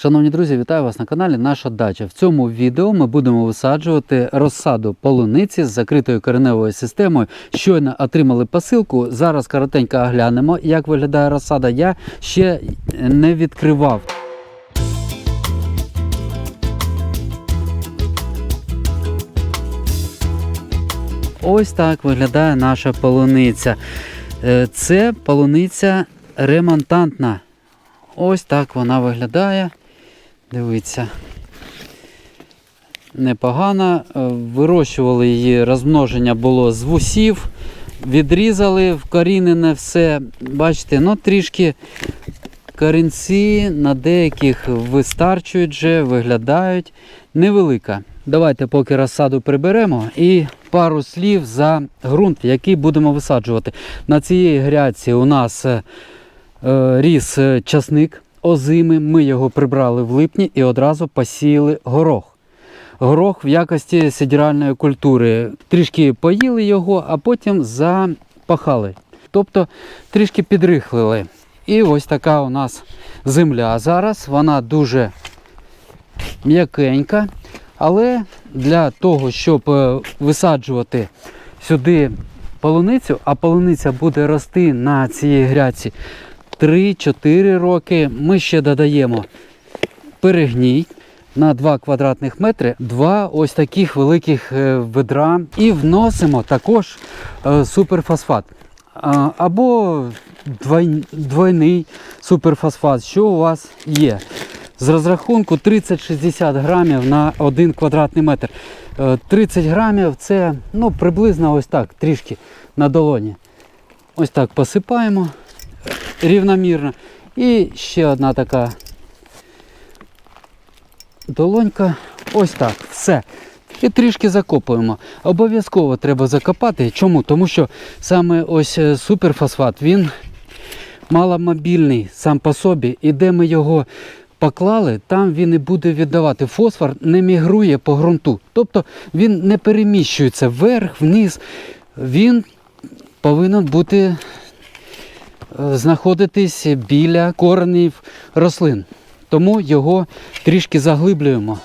Шановні друзі, вітаю вас на каналі Наша дача. В цьому відео ми будемо висаджувати розсаду полуниці з закритою кореневою системою. Щойно отримали посилку. Зараз коротенько оглянемо, як виглядає розсада. Я ще не відкривав. Ось так виглядає наша полуниця. Е, Це полуниця ремонтантна. Ось так вона виглядає. Дивіться. Непогано. Е, Вирощували її, розмноження було з вусів. Відрізали вкорінене все. Бачите, ну трішки корінці на деяких вистарчують вже, виглядають. Невелика. Давайте поки розсаду приберемо і пару слів за ґрунт, який будемо висаджувати. На цій грядці у нас е, е, ріс е, часник озими. Ми його прибрали в липні і одразу посіяли горох. Горох в якості сидіральної культури. Трішки поїли його, а потім запахали. Тобто трішки підрихлили. І ось така у нас земля зараз. Вона дуже м'якенька. Але для того, щоб е, висаджувати сюди полуницю, а полуниця буде рости на цій грядці 3-4 роки, ми ще додаємо перегній на 2 квадратних метри, два ось таких великих е, ведра і вносимо також е, суперфосфат. Або двойний суперфосфат, що у вас є. З розрахунку 30-60 грамів на 1 квадратний метр. Е, 30 грамів це ну, приблизно ось так, трішки на долоні. Ось так посипаємо рівномірно. І ще одна така долонька. Ось так, все. І трішки закопуємо. Обов'язково треба закопати. Чому? Тому що саме ось е, суперфосфат, він маломобільний сам по собі, і де ми його поклали, там він і буде віддавати. Фосфор не мігрує по ґрунту. Тобто він не переміщується вверх, вниз. Він повинен бути знаходитись біля коренів рослин. Тому його трішки заглиблюємо.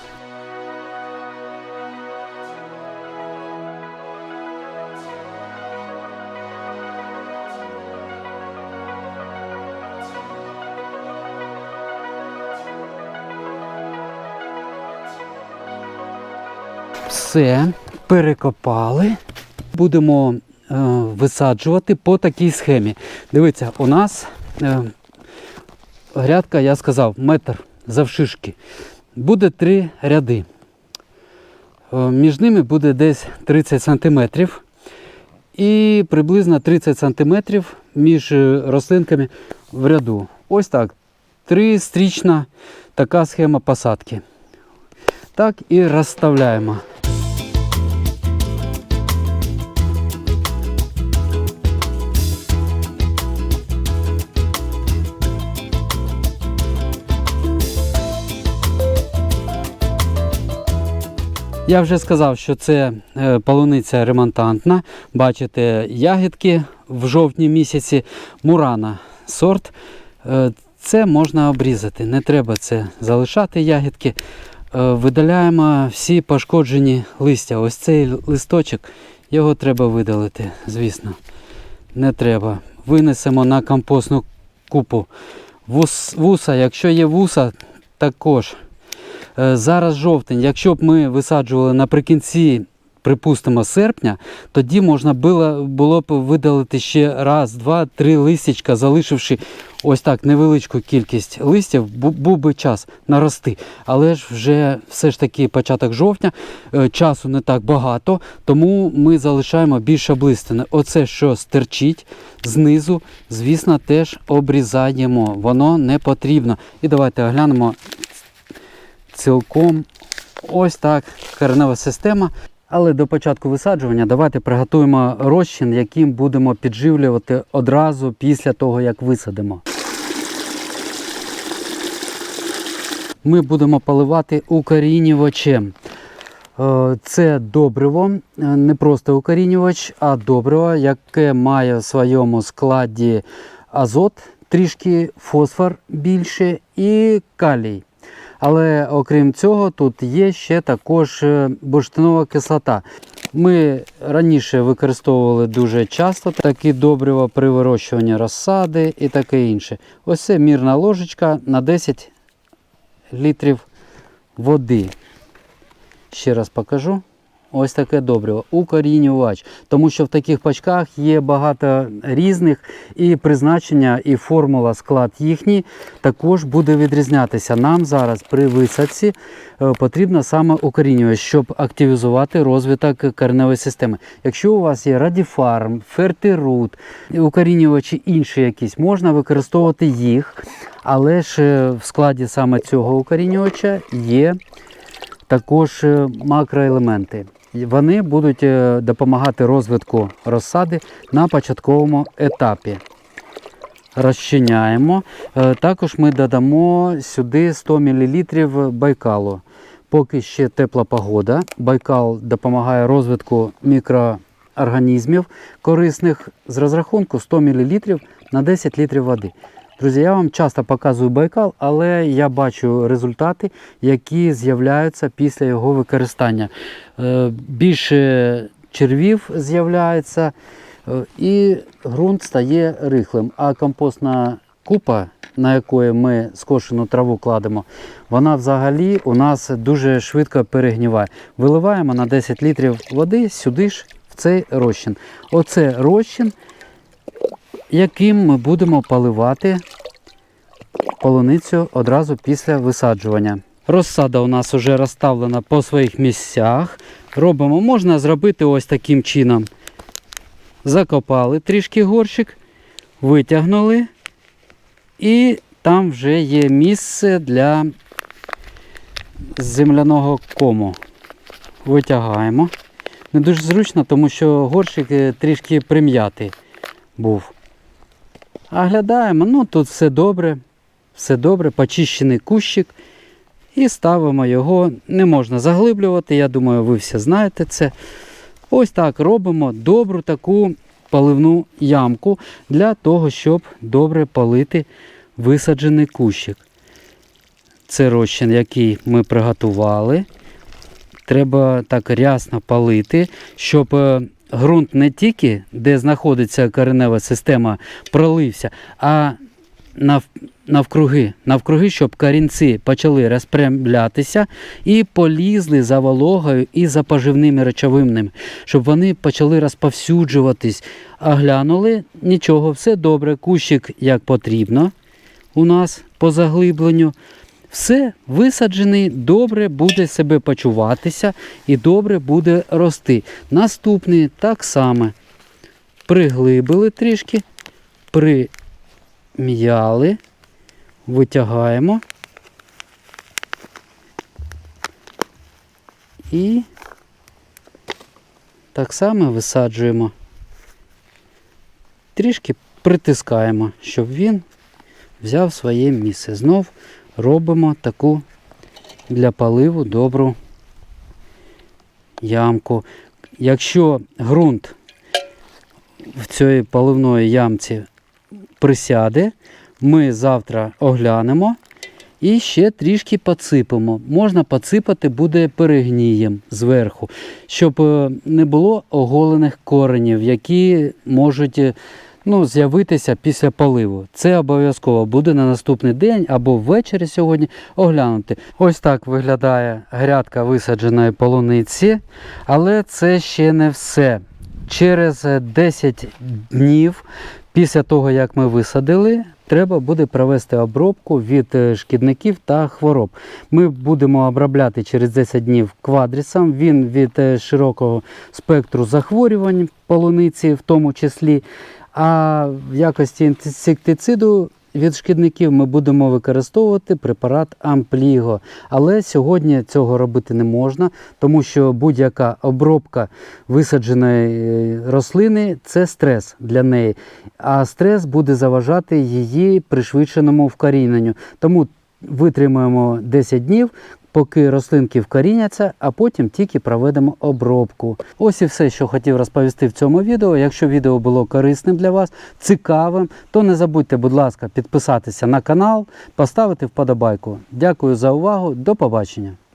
Все, перекопали. Будемо висаджувати по такій схемі. Дивіться, у нас е, грядка, я сказав, метр завшишки. Буде три ряди. Е, між ними буде десь 30 сантиметрів. І приблизно 30 сантиметрів між е, рослинками в ряду. Ось так. Тристрічна така схема посадки. Так і розставляємо. Я вже сказав, що це е, полуниця ремонтантна. Бачите, ягідки в жовтні місяці, мурана сорт. Е, Це можна обрізати, не треба це залишати ягідки. Е, Видаляємо всі пошкоджені листя. Ось цей листочок, його треба видалити, звісно. Не треба. Винесемо на компостну купу. Вус, вуса, якщо є вуса, також. Е, Зараз жовтень. Якщо б ми висаджували наприкінці, припустимо, серпня, тоді можна було, було б видалити ще раз, два, три листячка, залишивши ось так невеличку кількість листів, був би час нарости. Але ж вже все ж таки початок жовтня, е, часу не так багато, тому ми залишаємо більш облистане. Оце, що стерчить знизу, звісно, теж обрізаємо. Воно не потрібно. І давайте оглянемо цілком ось так коренева система. Але до початку висаджування давайте приготуємо розчин, яким будемо підживлювати одразу після того, як висадимо. Ми будемо поливати укорінювачем. Е, Це добриво, е, не просто укорінювач, а добриво, яке має в своєму складі азот, трішки фосфор більше і калій. Але окрім цього, тут є ще також е, бурштинова кислота. Ми раніше використовували дуже часто такі добрива при вирощуванні розсади і таке інше. Ось це мірна ложечка на 10 літрів води. Ще раз покажу. Ось таке добриво. Укорінювач. Тому що в таких пачках є багато різних і призначення, і формула, склад їхній також буде відрізнятися. Нам зараз при висадці е, потрібно саме укорінювач, щоб активізувати розвиток кореневої системи. Якщо у вас є радіфарм, фертирут, укорінювачі інші якісь, можна використовувати їх, але ж е, в складі саме цього укорінювача є також е, макроелементи. Вони будуть е, допомагати розвитку розсади на початковому етапі. Розчиняємо. Е, Також ми додамо сюди 100 мл байкалу. Поки ще тепла погода. Байкал допомагає розвитку мікроорганізмів корисних з розрахунку 100 мл на 10 літрів води. Друзі, я вам часто показую байкал, але я бачу результати, які з'являються після його використання. Е, Більше червів з'являється е, і ґрунт стає рихлим. А компостна купа, на якої ми скошену траву кладемо, вона взагалі у нас дуже швидко перегніває. Виливаємо на 10 літрів води сюди ж в цей розчин. Оце розчин, яким ми будемо поливати полуницю одразу після висаджування. Розсада у нас вже розставлена по своїх місцях. Робимо, можна зробити ось таким чином. Закопали трішки горщик, витягнули, і там вже є місце для земляного кому. Витягаємо. Не дуже зручно, тому що горщик е, трішки прим'ятий був. А ну тут все добре, все добре, почищений кущик. І ставимо його, не можна заглиблювати, я думаю, ви все знаєте це. Ось так робимо добру таку поливну ямку для того, щоб добре полити висаджений кущик. Це розчин, який ми приготували. Треба так рясно полити, щоб е, ґрунт не тільки, де знаходиться коренева система, пролився, а навкруги, навкруги, щоб корінці почали розпрямлятися і полізли за вологою і за поживними речовинами, щоб вони почали розповсюджуватись. А глянули, нічого, все добре, кущик як потрібно у нас по заглибленню. Все висаджений, добре буде себе почуватися і добре буде рости. Наступний так само приглибили трішки, прим'яли, витягаємо і так само висаджуємо. Трішки притискаємо, щоб він взяв своє місце. Знов робимо таку для поливу добру ямку. Якщо ґрунт в цій поливної ямці присяде, ми завтра оглянемо і ще трішки поципимо. Можна поципати буде перегнієм зверху, щоб е, не було оголених коренів, які можуть е, ну, з'явитися після поливу. Це обов'язково буде на наступний день або ввечері сьогодні оглянути. Ось так виглядає грядка висадженої полуниці, але це ще не все. Через 10 днів після того, як ми висадили, треба буде провести обробку від е, шкідників та хвороб. Ми будемо обробляти через 10 днів квадрісом. Він від е, широкого спектру захворювань полуниці, в тому числі. А в якості інсектициду від шкідників ми будемо використовувати препарат Ампліго. Але сьогодні цього робити не можна, тому що будь-яка обробка висадженої е, рослини це стрес для неї. А стрес буде заважати її пришвидшеному вкоріненню. Тому витримуємо 10 днів. Поки рослинки вкоріняться, а потім тільки проведемо обробку. Ось і все, що хотів розповісти в цьому відео. Якщо відео було корисним для вас, цікавим, то не забудьте, будь ласка, підписатися на канал, поставити вподобайку. Дякую за увагу, до побачення.